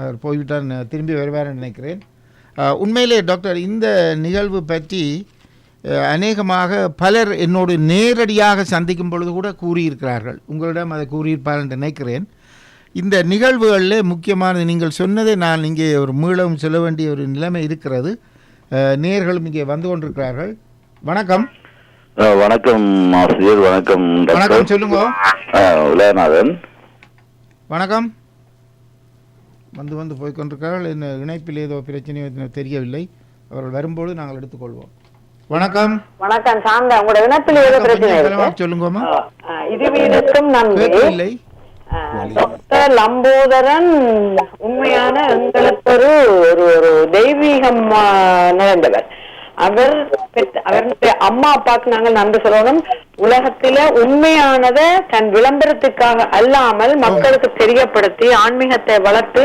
அவர் போய்விட்டார் திரும்பி வருவார்னு நினைக்கிறேன். உண்மையிலே டாக்டர் இந்த நிகழ்வு பற்றி அநேகமாக பலர் என்னோடு நேரடியாக சந்திக்கும் பொழுது கூட கூறியிருக்கிறார்கள். உங்களிடம் அதை கூறியிருப்பார் என்று நினைக்கிறேன். இந்த நிகழ்வுகளில் முக்கியமானது நீங்கள் சொன்னதை நான் இங்கே ஒரு மீளவும் சொல்ல வேண்டிய ஒரு நிலைமை இருக்கிறது. நேர்களும் இங்கே வந்து கொண்டிருக்கிறார்கள். வணக்கம். வணக்கம் ஆசிரியர் வணக்கம் வணக்கம் சொல்லுங்க. உலகநாதன் வணக்கம். வந்து வந்து போய் கொண்டிருக்கிறார்கள் என்ன இணைப்பில் ஏதோ பிரச்சனையோ தெரியவில்லை. அவர்கள் வரும்போது நாங்கள் எடுத்துக்கொள்வோம். வணக்கம். வணக்கம் சாந்தா உங்களோட இனத்தில் ஏதோ பிரச்சனை சொல்லுங்கம்மா. ஆ, இதுவீடுக்கும் நன்றி. டாக்டர் லம்போதரன் உண்மையான எங்களுக்கு ஒரு ஒரு தெய்வீகம் நிறைந்தவர். அவர் அவருடைய அம்மா அப்பாவுக்கு நாங்கள் நன்றி சொல்லணும். உலகத்தில உண்மையானதை தன் விளம்பரத்துக்காக அல்லாமல் மக்களுக்கு தெரியப்படுத்தி ஆன்மீகத்தை வளர்த்து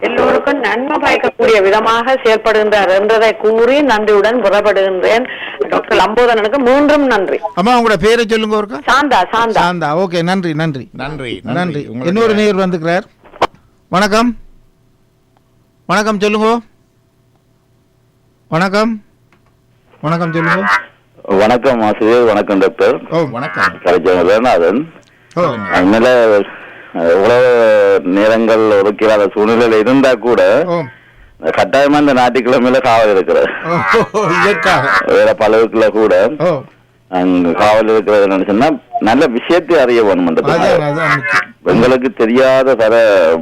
எல்லோருக்கும் நன்மை பயக்கக்கூடிய விதமாக செயல்படுகின்றார் என்றதை கூறி நன்றியுடன் புறப்படுகின்றேன். டாக்டர் லம்போதரனுக்கு மூன்றும் நன்றி. அம்மா உங்களோட பேரை சொல்லுங்க ஒருக்கா? சாந்தா சாந்தா. சாந்தா ஓகே நன்றி நன்றி. நன்றி நன்றி. இன்னொரு நேர் வந்துக்கிறார். வணக்கம். வணக்கம் சொல்லுங்க. வணக்கம். வணக்கம் சொல்லுங்க வணக்கம் ஆசிரியர் வணக்கம் டாக்டர். ஓ வணக்கம். கலைஞர் உலகநாதன் ஓ. அதனால எவ்வளவு நேரங்கள் ஒதுக்கிறாத சூழ்நிலையில இருந்தா கூட கட்டாயமா இந்த ஞாயிற்றுக்கிழமையில காவல் இதற்காக. வேற பலவுக்குள்ள கூட அங்க காவல் இருக்கிறது நினைச்சுன்னா நல்ல விஷயத்தை அறிய வேணும் எங்களுக்கு தெரியாத பல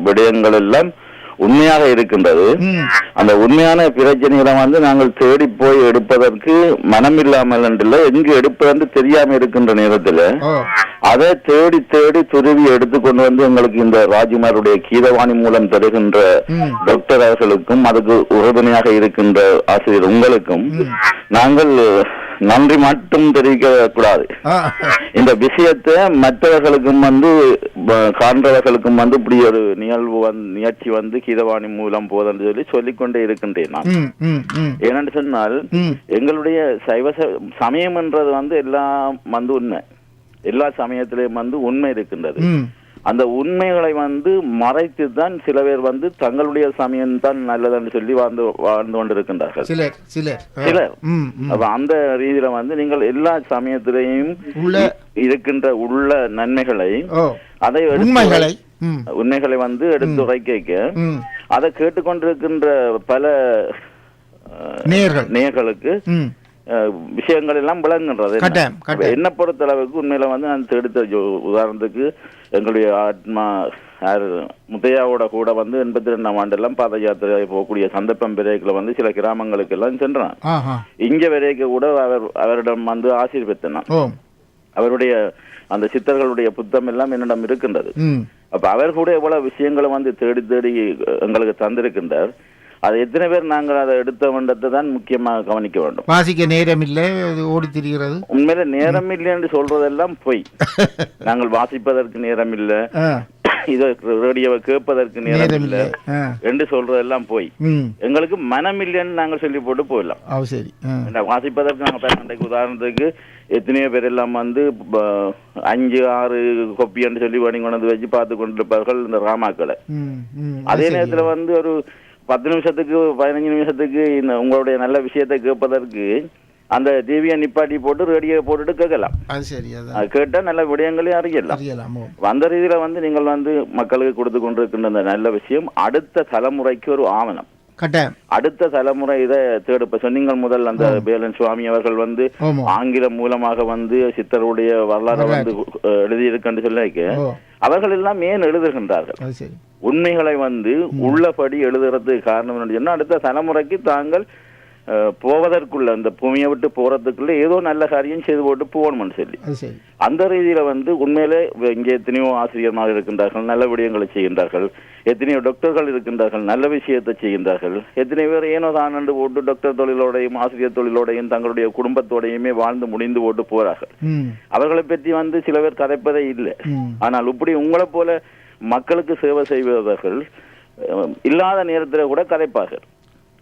விடயங்கள் எல்லாம் உண்மையாக இருக்கின்றது. அந்த உண்மையான பிரச்சனைகளை வந்து நாங்கள் தேடி போய் எடுப்பதற்கு மனம் இல்லாமல் என்றில்லை எங்கு எடுப்பது தெரியாம இருக்கின்ற நேரத்தில் அதை தேடி தேடி துருவி எடுத்துக்கொண்டு வந்து எங்களுக்கு இந்த ராஜ்குமாருடைய கீதவாணி மூலம் தருகின்ற. டாக்டர் அவர்களுக்கும் அதுக்கு உறுதுணையாக இருக்கின்ற ஆசிரியர் உங்களுக்கும் நாங்கள் நன்றி மட்டும் தெரிவிக்க கூடாது இந்த விஷயத்தை மற்றவர்களுக்கும் வந்து காண்றவர்களுக்கும் வந்து இப்படி ஒரு நிகழ்வு வந்து நிகழ்ச்சி வந்து கீதவாணி மூலம் போதன்னு சொல்லி சொல்லிக்கொண்டே இருக்கின்றேன் நான். ஏனென்று சொன்னால் எங்களுடைய சைவ ச- சமயம்ன்றது வந்து எல்லாம் வந்து உண்மை. எல்லா சமயத்திலையும் வந்து உண்மை இருக்கின்றது. அந்த உண்மைகளை வந்து மறைத்து தான் சில பேர் வந்து தங்களுடைய சமயம் தான் நல்லதுன்னு சொல்லி வாழ்ந்து வாழ்ந்து கொண்டிருக்கின்றார்கள். சிலர் சிலர். அப்ப அந்த ரீதியில வந்து நீங்கள் எல்லா சமயத்திலையும் உள்ள இருக்கின்ற உள்ள நன்மைகளை அதை உண்மைகளை உண்மைகளை வந்து எடுத்துரைக்க அதை கேட்டுக்கொண்டிருக்கின்ற பல அஹ், விஷயங்கள் எல்லாம் விளங்குன்றது என்ன? பொறுத்த அளவுக்கு உண்மையில வந்து நான் எடுத்த உதாரணத்துக்கு எங்களுடைய ஆத்மா யார் முத்தையாவோட கூட வந்து எண்பத்தி ரெண்டாம் ஆண்டெல்லாம் பாத யாத்திரை போகக்கூடிய சந்தர்ப்பம் விரைக்கில் வந்து சில கிராமங்களுக்கு எல்லாம் சென்றான் இங்க வரைக்கும் கூட அவர் அவரிடம் வந்து ஆசீர் பெற்றனான் ஓ. அவருடைய அந்த சித்தர்களுடைய புத்தம் எல்லாம் என்னிடம் இருக்கின்றது. அப்ப அவர் கூட எவ்வளவு விஷயங்களை வந்து தேடி தேடி எங்களுக்கு தந்திருக்கின்றார். அது எத்தனை பேர் நாங்கள் அதை எடுத்த வேண்டத்தை தான் முக்கியமாக கவனிக்க வேண்டும். வாசிக்க நேரம் இல்லை அது ஓடி திரிகிறது. உண்மையில நேரம் இல்லை என்று சொல்றதெல்லாம் பொய். நாங்கள் வாசிப்பதற்கு நேரம் இல்லை இதை ரேடியோவை கேட்பதற்கு நேரம் இல்லை என்று சொல்றதெல்லாம் பொய். எங்களுக்கு மனம் இல்லைன்னு நாங்கள் சொல்லி போட்டு போயிடலாம். சரி. வாசிப்பதற்கு நாங்கள் பேசுறதுக்கு உதாரணத்துக்கு எத்தனையோ பேர் எல்லாம் வந்து அஞ்சு ஆறு கொப்பின்னு சொல்லி வணி கொண்டு வச்சு பார்த்து கொண்டிருப்பார்கள் இந்த ராமாக்களை. அதே. நேரத்துல வந்து ஒரு பத்து நிமிஷத்துக்கு பதினஞ்சு நிமிஷத்துக்கு இந்த உங்களுடைய நல்ல விஷயத்தை கேட்பதற்கு அந்த டிவியை நிப்பாட்டி போட்டு ரேடியோ போட்டுட்டு கேட்கலாம். அது சரி அதான் அது கேட்டா நல்ல விடயங்களையும் அறியலாம். அந்த ரீதியில வந்து நீங்கள் வந்து மக்களுக்கு கொடுத்து கொண்டிருக்கின்ற அந்த நல்ல விஷயம் அடுத்த தலைமுறைக்கு ஒரு ஆவணம். கட்டாயம். அடுத்த தலைமுறை இதை தேடு. இப்ப சொன்னீங்க முதல் அந்த பேலன் சுவாமி அவர்கள் வந்து ஆங்கிலம் மூலமாக வந்து சித்தருடைய வரலாறை வந்து எழுதியிருக்குன்னு சொல்லிக்க அவர்கள் எல்லாம் ஏன் எழுதுகின்றார்கள்? உண்மைகளை வந்து உள்ளபடி எழுதுறதுக்கு காரணம் சொன்னா அடுத்த தலைமுறைக்கு தாங்கள் போவதற்குள்ள இந்த பூமியை விட்டு போறதுக்குள்ள ஏதோ நல்ல காரியம் செய்து போட்டு போகணும்னு சொல்லி. அந்த ரீதியில வந்து உண்மையிலே இங்கே எத்தனையோ ஆசிரியர்மார் இருக்கின்றார்கள் நல்ல விடயங்களை செய்கின்றார்கள். எத்தனையோ டாக்டர்கள் இருக்கின்றார்கள் நல்ல விஷயத்தை செய்கின்றார்கள். எத்தனை பேர் ஏனோ தானண்டு போட்டு டாக்டர் தொழிலோடையும் ஆசிரியர் தொழிலோடையும் தங்களுடைய குடும்பத்தோடையுமே வாழ்ந்து முடிந்து போட்டு போறார்கள். அவர்களை பற்றி வந்து சில பேர் கதைப்பதே இல்லை. ஆனால் இப்படி உங்களை போல மக்களுக்கு சேவை செய்வதர்கள் இல்லாத நேரத்தில் கூட கதைப்பார்கள்.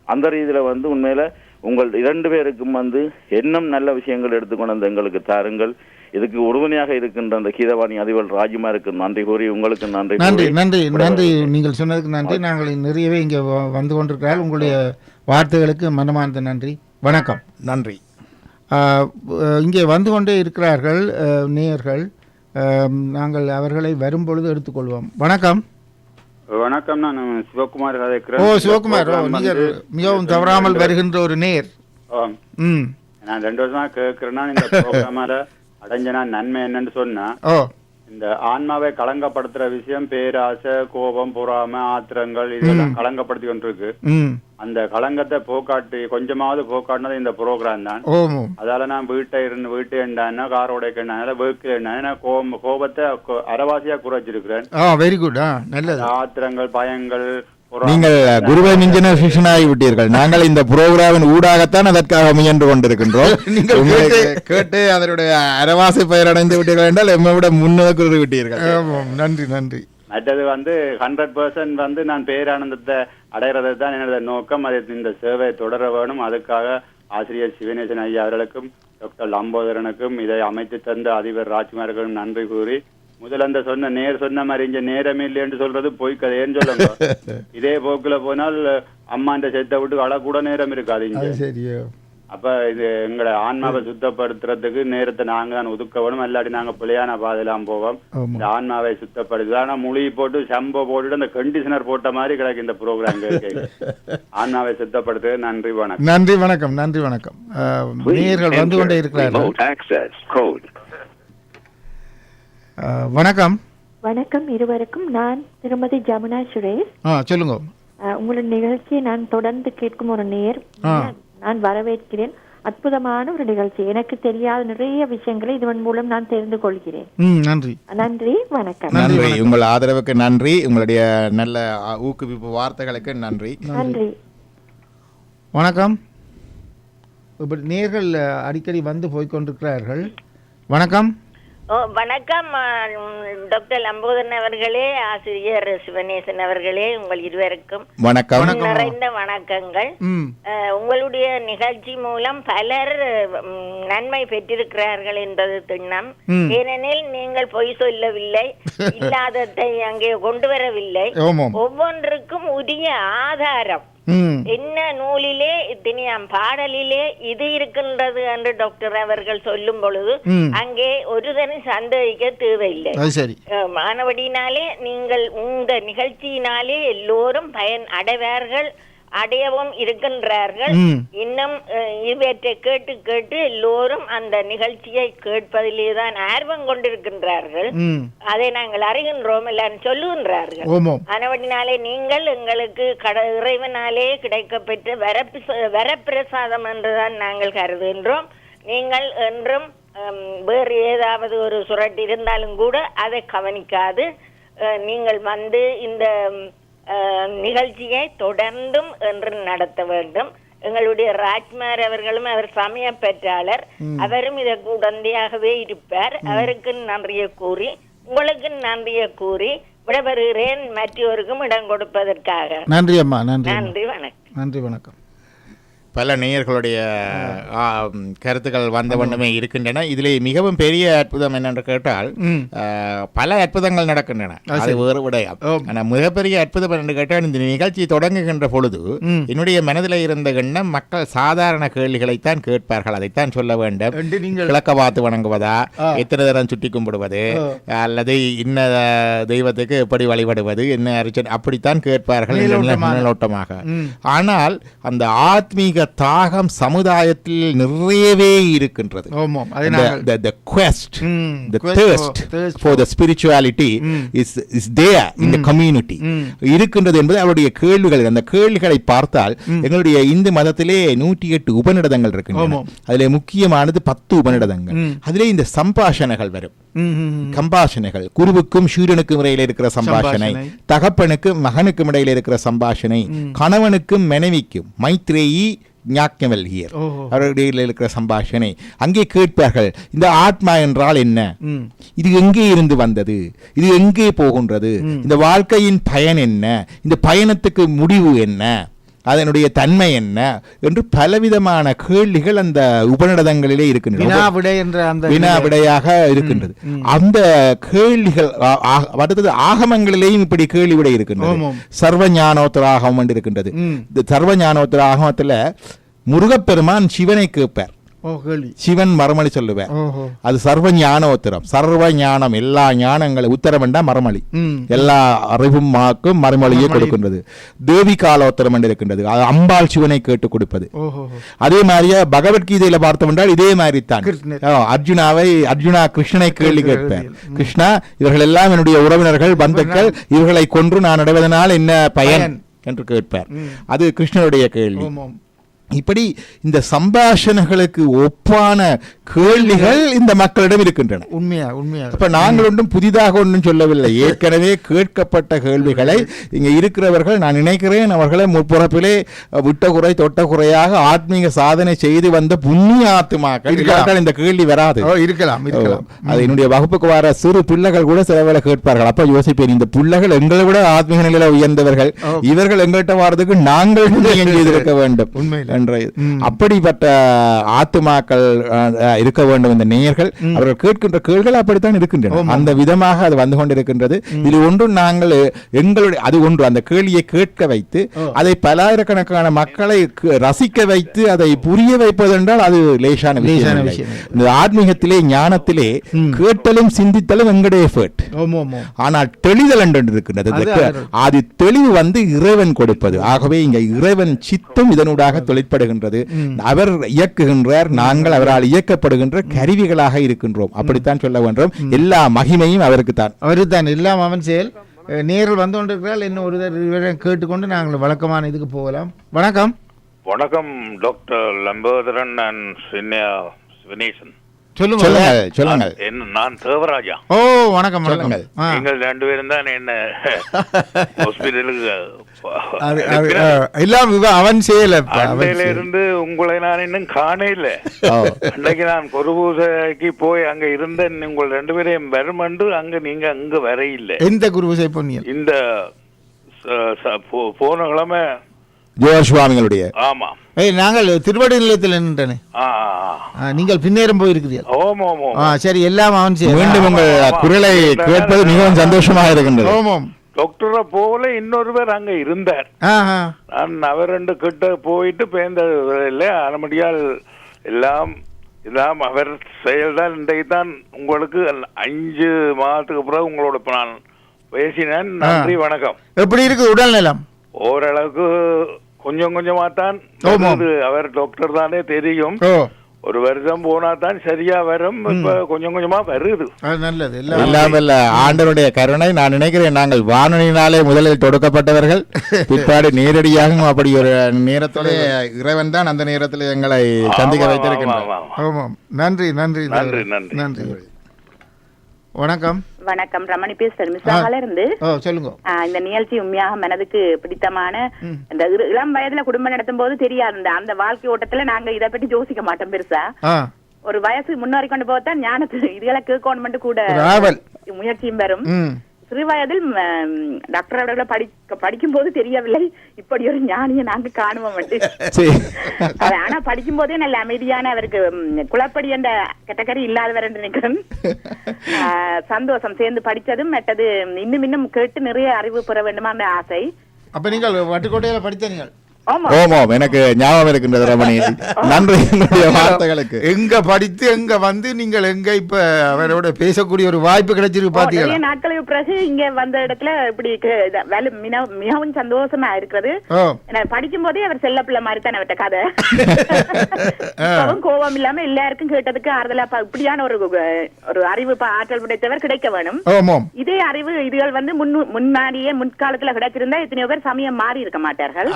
அந்த ரீதியில வந்து உண்மையில உங்கள் இரண்டு பேருக்கும் வந்து இன்னும் நல்ல விஷயங்கள் எடுத்துக்கொண்டு வந்து எங்களுக்கு தாருங்கள். இதுக்கு உறுதுணையாக இருக்கின்ற அந்த கீதவாணி அதிபர் ராஜுமாருக்கு நன்றி கூறி உங்களுக்கு நன்றி நன்றி நன்றி நன்றி. நீங்கள் சொன்னதுக்கு நன்றி. நாங்கள் நிறையவே இங்கே வ- வந்து கொண்டிருக்கிறார் உங்களுடைய வார்த்தைகளுக்கு மனமார்ந்த நன்றி. வணக்கம். நன்றி. இங்கே வந்து கொண்டே இருக்கிறார்கள் நேயர்கள். நாங்கள் அவர்களை வரும்பொழுது எடுத்துக்கொள்வோம். வணக்கம். வணக்கம் நான் சிவகுமார் கதைக்கிறேன் சிவகுமார். ஓ நீங்கள் வந்து- மிகவும் தவறாமல் வருகின்ற ஒரு நேர். நான் ரெண்டு வருஷமா கேட்கிறேன்னா இந்த ப்ரோக்ராமால அடைஞ்ச நான் நன்மை என்னன்னு சொன்னா இந்த ஆன்மாவை களங்கப்படுத்துற விஷயம் பேராசை கோபம் பொறாமை ஆத்திரங்கள் இதெல்லாம் களங்கப்படுத்தி கொண்டிருக்கு. அந்த களங்கத்தை போக்காட்டி கொஞ்சமாவது போக்காட்டினது இந்த ப்ரோக்ராம் தான். அதால நான் வீட்டை இருந்து வீட்டை எண்டானா கார் உடைக்கணும் வேர்க்கு நான் கோபம் கோபத்தை அரைவாசியா குறைச்சிருக்கிறேன். வெரி குட் நல்லது. ஆத்திரங்கள் பயங்கள் நீங்கள் குருவை மிஞ்சின சிஷனாகி விட்டீர்கள். நாங்கள் இந்த புரோகிராமின் ஊடாகத்தான் அதற்காக முயன்று கொண்டிருக்கின்றோம். நீங்கள் உங்களுக்கு கேட்டு அதனுடைய அரவாசி பெயரடைந்து விட்டீர்கள் என்றால் எம்மை விட முன்னோக்கி விட்டீர்கள் நன்றி நன்றி. மற்றது வந்து ஹண்ட்ரட் பர்சன்ட் வந்து நான் பேரானந்தத்தை அடைகிறது தான் எனது நோக்கம். அதை இந்த சேவை தொடர வேணும். அதுக்காக ஆசிரியர் சிவநேசன் ஐயா அவர்களுக்கும் டாக்டர் லம்போதரனுக்கும் இதை அமைத்து தந்த அதிபர் ராஜ்குமார்களும் நன்றி கூறி முதல்ல அந்த சொன்ன நேர் சொன்ன மாதிரி இங்க நேரம் இல்லைன்னு சொல்றது பொய் கதையேன்னு சொல்லுங்க. இதே போக்குல போனால் அம்மாண்ட செத்த விட்டு அழக்கூட நேரம் இருக்காது இங்க. அப்ப இது எங்களை ஆன்மாவை சுத்தப்படுத்துறதுக்கு நேரத்தை நாங்க தான் ஒதுக்க வேணும் இல்லாட்டி நாங்க பிள்ளையான பாதையெல்லாம் போவோம். இந்த ஆன்மாவை சுத்தப்படுது ஆனா முழி போட்டு சம்போ போட்டுட்டு அந்த கண்டிஷனர் போட்ட மாதிரி கிடக்கு இந்த ப்ரோக்ராம் ஆன்மாவை சுத்தப்படுத்து நன்றி வணக்கம். நன்றி வணக்கம் நன்றி வணக்கம். ஆஹ், நேயர்கள் வந்து கொண்டே இருக்கிறார்கள். வணக்கம். வணக்கம் இருவருக்கும். நான் திருமதி ஜமுனா சுரேஷ். சொல்லுங்க. உங்களோட நிகழ்ச்சியை நான் தொடர்ந்து கேட்கும் ஒரு நேர். நான் வரவேற்கிறேன். அற்புதமான ஒரு நிகழ்ச்சி. எனக்கு தெரியாத நிறைய விஷயங்களை இதன் மூலம் நான் தெரிந்து கொள்கிறேன். ம் நன்றி. நன்றி வணக்கம். நன்றி. உங்கள் ஆதரவுக்கு நன்றி. உங்களுடைய நல்ல ஊக்குவிப்பு வார்த்தைகளுக்கு நன்றி. நன்றி. வணக்கம். இப்படி நேர்கள் அடிக்கடி வந்து போய் கொண்டிருக்கிறார்கள் வணக்கம். ஓ வணக்கம் டாக்டர் லம்போதரன் அவர்களே ஆசிரியர் சிவநேசன் அவர்களே உங்கள் இருவருக்கும் வணக்கம். நிறைந்த வணக்கங்கள். உங்களுடைய நிகழ்ச்சி மூலம் பலர் நன்மை பெற்றிருக்கிறார்கள் என்பது திண்ணம். ஏனெனில் நீங்கள் பொய் சொல்லவில்லை இல்லாததை அங்கே கொண்டு வரவில்லை. ஒவ்வொன்றுக்கும் உரிய ஆதாரம். என்ன நூலிலே இத்தனையாம் பாடலிலே இது இருக்கின்றது என்று டாக்டர் அவர்கள் சொல்லும் பொழுது. அங்கே ஒருதனை சந்தேகிக்க தேவையில்லை. மாணவடினாலே நீங்கள் உங்க நிகழ்ச்சியினாலே எல்லோரும் பயன் அடைவார்கள். அடையவும் இருக்கின்றார்கள். இன்னும் இவற்றை கேட்டு கேட்டு எல்லோரும் அந்த நிகழ்ச்சியை கேட்பதிலே தான் ஆர்வம் கொண்டிருக்கின்றார்கள். அதை நாங்கள் அறிகின்றோம் எல்லாரும் சொல்லுகின்றார்கள். ஆனவடினாலே நீங்கள் எங்களுக்கு கட இறைவனாலே கிடைக்கப்பெற்ற வரப்பிச- வரப்பிரசாதம் என்றுதான் நாங்கள் கருதுகின்றோம். நீங்கள் என்றும் வேறு ஏதாவது ஒரு சுரட்டு இருந்தாலும் கூட அதை கவனிக்காது. நீங்கள் வந்து இந்த நிகழ்ச்சியை தொடர்ந்தும் என்று நடத்த வேண்டும். எங்களுடைய ராஜ்குமார் அவர்களும் அவர் சமய பெற்றாளர். அவரும் இதற்கு உடந்தையாகவே இருப்பார். அவருக்கு நன்றியை கூறி உங்களுக்கு நன்றியை கூறி விடைபெறுகிறேன். மற்றவருக்கும் இடம் கொடுப்பதற்காக. நன்றி அம்மா நன்றி. நன்றி வணக்கம். நன்றி வணக்கம். பல நேயர்களுடைய கருத்துக்கள் வந்த வண்ணமே இருக்கின்றன. இதிலே மிகவும் பெரிய அற்புதம் என்னென்று கேட்டால் பல அற்புதங்கள் நடக்கின்றன. அது வேறு விடயம். ஆனால் மிகப்பெரிய அற்புதம் என்று கேட்டால் இந்த நிகழ்ச்சி தொடங்குகின்ற பொழுது. என்னுடைய மனதில் இருந்த எண்ணம் மக்கள் சாதாரண கேள்விகளைத்தான் கேட்பார்கள். அதைத்தான் சொல்ல வேண்டும். கிழக்க பார்த்து வணங்குவதா. எத்தனை தரம் சுட்டி கும்பிடுவது. அல்லது இன்ன தெய்வத்துக்கு எப்படி வழிபடுவது? என்ன அரிச்சன்? அப்படித்தான் கேட்பார்கள். மேலோட்டமாக. ஆனால் அந்த ஆத்மீக தாகம் சமுதாயத்தில் நிறையவே இருக்கின்றது The- quest, the thirst for- the spirituality ம். is is there in the community. ம். இருக்கின்றது என்பது அவருடைய கேள்விகள் அந்த கேள்விகளை பார்த்தால் எங்களுடைய இந்து மதத்திலே நூற்றி எட்டு உபநிடதங்கள் இருக்கின்றன. அதிலே முக்கியமானது பத்து உபநிடதங்கள். அதிலே இந்த சம்பாஷணைகள் வரும். சம்பாஷணைகள் குருவுக்கும் சூரியனுக்கும் இடையில இருக்கிற சம்பாஷணை. தகப்பனுக்கும் மகனுக்கும் இடையில இருக்கிற சம்பாஷணை கணவனுக்கும் மனைவிக்கும் மைத்ரேயி ஞாக்கமல் ஹியர். அவருடைய இருக்கிற சம்பாஷணை அங்கே கேட்பார்கள். இந்த ஆத்மா என்றால் என்ன. இது எங்கே இருந்து வந்தது? இது எங்கே போகின்றது? இந்த வாழ்க்கையின் பயன் என்ன? இந்த பயணத்துக்கு முடிவு என்ன? அதனுடைய தன்மை என்ன என்று பலவிதமான கேள்விகள் அந்த உபநிடதங்களிலே இருக்கின்றன. வினா விடையாக இருக்கின்றது. அந்த கேள்விகள் அடுத்தது ஆகமங்களிலேயும் இப்படி கேள்வி விடை இருக்கின்றது. சர்வ ஞானோத்தர ஆகமம் என்று இருக்கின்றது. சர்வ ஞானோத்தர ஆகமத்துல முருகப்பெருமான் சிவனை கேட்பார். சிவன் மறுமொழி சொல்லுவார் ஓஹோ. அது சர்வ ஞான உத்தரம் சர்வ ஞானம் எல்லா ஞானங்களை உத்தரம் என்றா மறுமொழி. ம். எல்லா அறிவும் மாக்கும் மறுமொழியை கொடுக்கின்றது. தேவி காலோத்தரம் என்று இருக்கின்றது. அது அம்பாள் சிவனை கேட்டு கொடுப்பது. அதே மாதிரியே பகவத்கீதையில பார்த்தோம் என்றால் இதே மாதிரி தான் அர்ஜுனாவை அர்ஜுனா கிருஷ்ணனை கேள்வி கேட்பார் ம். கிருஷ்ணா இவர்கள் எல்லாம் என்னுடைய உறவினர்கள் பந்துக்கள் இவர்களை கொன்று நான் அடைவதனால் என்ன பயன். என்று கேட்பார். அது கிருஷ்ணனுடைய கேள்வி. இப்படி இந்த சம்பாஷணைகளுக்கு ஒப்பான கேள்விகள் இந்த மக்களிடம் இருக்கின்றன. உண்மையா உண்மையா? அப்ப நாங்கள் ஒன்றும் புதிதாக ஒன்றும் சொல்லவில்லை. ஏற்கனவே கேட்கப்பட்ட கேள்விகளை இங்க இருக்கிறவர்கள் நான் நினைக்கிறேன் அவர்களை முற்புறப்பிலே அஹ், விட்ட குறை தொட்ட குறையாக ஆத்மீக சாதனை செய்து வந்த புண்ணிய ஆத்மாக்கள். இல்லாவிட்டால் இந்த கேள்வி வராது. இருக்கலாம் இருக்கலாம். அது என்னுடைய வகுப்புக்கு வர சிறு பிள்ளைகள் கூட சில வேளை கேட்பார்கள். அப்ப யோசிப்பேன் இந்த பிள்ளைகள் எங்களை விட ஆத்மீக நிலையில உயர்ந்தவர்கள். இவர்கள் எங்கள்கிட்ட வர்றதுக்கு நாங்கள் செய்திருக்க வேண்டும். உண்மையிலே. என்ற. அப்படிப்பட்ட ஆத்துமாக்கள் இருக்க வேண்டும் இந்த நேயர்கள் அவர்கள் கேட்கின்ற கேள்விகள் அப்படித்தான் இருக்கின்றன. அந்த விதமாக அது வந்து கொண்டிருக்கின்றது இது ஒன்றும் நாங்கள் எங்களுடைய அது ஒன்று அந்த கேள்வியை கேட்க வைத்து. அதை பலாயிரக்கணக்கான மக்களை ரசிக்க வைத்து அதை புரிய வைப்பது என்றால் அது லேசான விஷயம். இந்த ஆத்மீகத்திலே ஞானத்திலே. கேட்டலும் சிந்தித்தலும் எங்களுடைய எஃபர்ட் ஆனால் தெளிதல் என்று இருக்கின்றது அது தெளிவு வந்து இறைவன் கொடுப்பது ஆகவே இங்க இறைவன் சித்தம் இதனூடாக தொழிற்படுகின்றது ம். அவர் இயக்குகின்றார் நாங்கள் அவரால் இயக்கப்படுகின்ற கருவிகளாக இருக்கின்றோம். அப்படித்தான் சொல்ல வேண்டும் எல்லா மகிமையும் அவருக்கு தான் அவருதான் எல்லாம் அவன் செயல். நேரில் வந்து கொண்டிருக்கிறாள் இன்னும் ஒரு கேட்டுக்கொண்டு நாங்கள் வழக்கமான இதுக்கு போகலாம். வணக்கம். வணக்கம் டாக்டர் லம்போதரன் அண்ட் வினேசன். சொல்லுங்க. என்ன நான் தேவராஜா. ஓ வணக்கம் வணக்கம். நீங்கள் ரெண்டு பேரும் தான் என்ன ஹாஸ்பிட்டலுக்கு அவன் அண்டையில செயல். இருந்து உங்களை நான் இன்னும் காண இல்ல. அன்றைக்கு நான் கொருபூசைக்கு போய் அங்க இருந்தேன். உங்கள் ரெண்டு பேரையும் வருமென்று அங்க நீங்க அங்க வர இல்ல எந்த பொன்னியல் இந்த போன கிழமை ஜோர் சுவாமிகளுடைய ஆமா. ஏய் நாங்கள் திருவடி நிலையத்தில் நின்றனே. நீங்கள் பின்னேறம் போயிருக்கிறீர்கள். ஆ சரி எல்லாம் அவன் மீண்டும் உங்கள் குரலை கேட்பது மிகவும் சந்தோஷமாக இருக்கின்றது. ஓமம் டாக்டரை போல இன்னொருவர் அங்க இருந்தார். நான் அவர் ரெண்டு கிட்ட போயிட்டு பேர்ந்த அனுமதியால் எல்லாம் எல்லாம் அவர் செயல்தான். இன்றைக்கு தான் உங்களுக்கு அஞ்சு மாதத்துக்கு பிறகு உங்களோட நான் பேசினேன். நன்றி வணக்கம். எப்படி இருக்குது உடல்நலம் ஓரளவுக்கு கொஞ்சம் கொஞ்சமா தான். அவர் டாக்டர் தானே தெரியும். ஒரு வருஷம் போனா தான் சரியா வரும். இப்ப கொஞ்சம் கொஞ்சமா வருது. அது நல்லது. எல்லாம் இல்லாமல் ஆண்டவருடைய கருணை நான் நினைக்கிறேன் நாங்கள் வானொலியினாலே முதலில் தொடுக்கப்பட்டவர்கள். பிற்பாடு நேரடியாகவும் அப்படி ஒரு நேரத்திலே இறைவன் தான் அந்த நேரத்தில் எங்களை சந்திக்க வைத்திருக்கின்றார். நன்றி. நன்றி நன்றி, நன்றி. வணக்கம். வணக்கம். ரமணி பேசுறேன். மிஸ்ஸால இருந்து. சொல்லுங்க. இந்த நிகழ்ச்சி உண்மையாக மனதுக்கு பிடித்தமான இந்த இளம் வயதுல குடும்பம் நடத்தும் போது தெரியாது. இந்த அந்த வாழ்க்கை ஓட்டத்துல நாங்க இதை பற்றி யோசிக்க மாட்டோம் பெருசா. ஒரு வயசு முன்னேறி கொண்டு போகத்தான் ஞானத்து இதுகளை கேட்கணும் கூட முயற்சியும் வரும். ம் சிறு வயதில் ம், டாக்டர் அவர்களை படிக்க படிக்கும் போது தெரியவில்லை. இப்படி ஒரு ஞானியை நாங்க காணுவோம் ஆனா படிக்கும் போதே நல்ல அமைதியான அவருக்கு ம், குழப்படி என்ற கேட்டகரி இல்லாதவர் என்று நினைக்கிறேன். சந்தோஷம் சேர்ந்து படிச்சதும் மெட்டது இன்னும் இன்னும் கேட்டு நிறைய அறிவு பெற வேண்டுமான ஆசை. அப்ப நீங்கள் வட்டுக்கோட்டையில படித்த நீங்கள்? ஓமோம் எனக்கு ஞாபகம் இருக்கின்றது ரமணி. நன்றி என்னுடைய வார்த்தைகளுக்கு. எங்க படித்து எங்க வந்து நீங்கள் எங்க இப்ப அவரோட பேசக்கூடிய ஒரு வாய்ப்பு கிடைச்சிருக்கு பாத்தீங்களா? நாட்களுக்கு பிறகு இங்க வந்த இடத்துல இப்படி மிகவும் சந்தோஷமா இருக்கிறது. படிக்கும் போதே அவர் செல்ல பிள்ளை மாதிரி தானே அவர்ட்ட கதை கோபம் இல்லாம எல்லாருக்கும் கேட்டதுக்கு ஆறுதலா ப- இப்படியான ஒரு ஒரு அறிவு ஆற்றல் படைத்தவர் கிடைக்க வேணும். ஓமோம் இதே அறிவு இதுகள் வந்து முன் முன்னாடியே முன்காலத்துல கிடைச்சிருந்தா எத்தனையோ பேர் சமயம் மாறி இருக்க மாட்டார்கள்.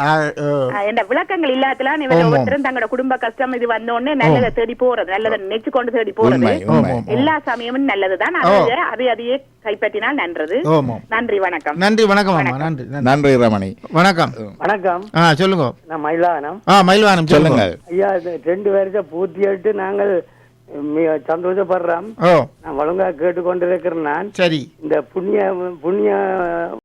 என்ற விளக்கங்கள் இல்லாதலாம் இவர் ஆமாம். ஒவ்வொருத்தரும் தங்களோட குடும்ப கஷ்டம் இது வந்தோடனே நல்லதை தேடி போறது நல்லதை நினைச்சு கொண்டு தேடி போறது. எல்லா சமயமும் நல்லதுதான். அது அதை அதையே கைப்பற்றினால் நன்றது. நன்றி வணக்கம். நன்றி வணக்கம் நன்றி நன்றி. ரமணி. வணக்கம். வணக்கம். ஆ சொல்லுங்க. நான் மயிலானம் ஆ மயில்வானம் சொல்லுங்க. ஐயா ரெண்டு வருஷம் பூர்த்தியாட்டு நாங்கள் மிக சந்தோஷப்படுறோம். நான் ஒழுங்கா கேட்டுக்கொண்டிருக்கிறேன் நான். சரி. இந்த புண்ணிய புண்ணிய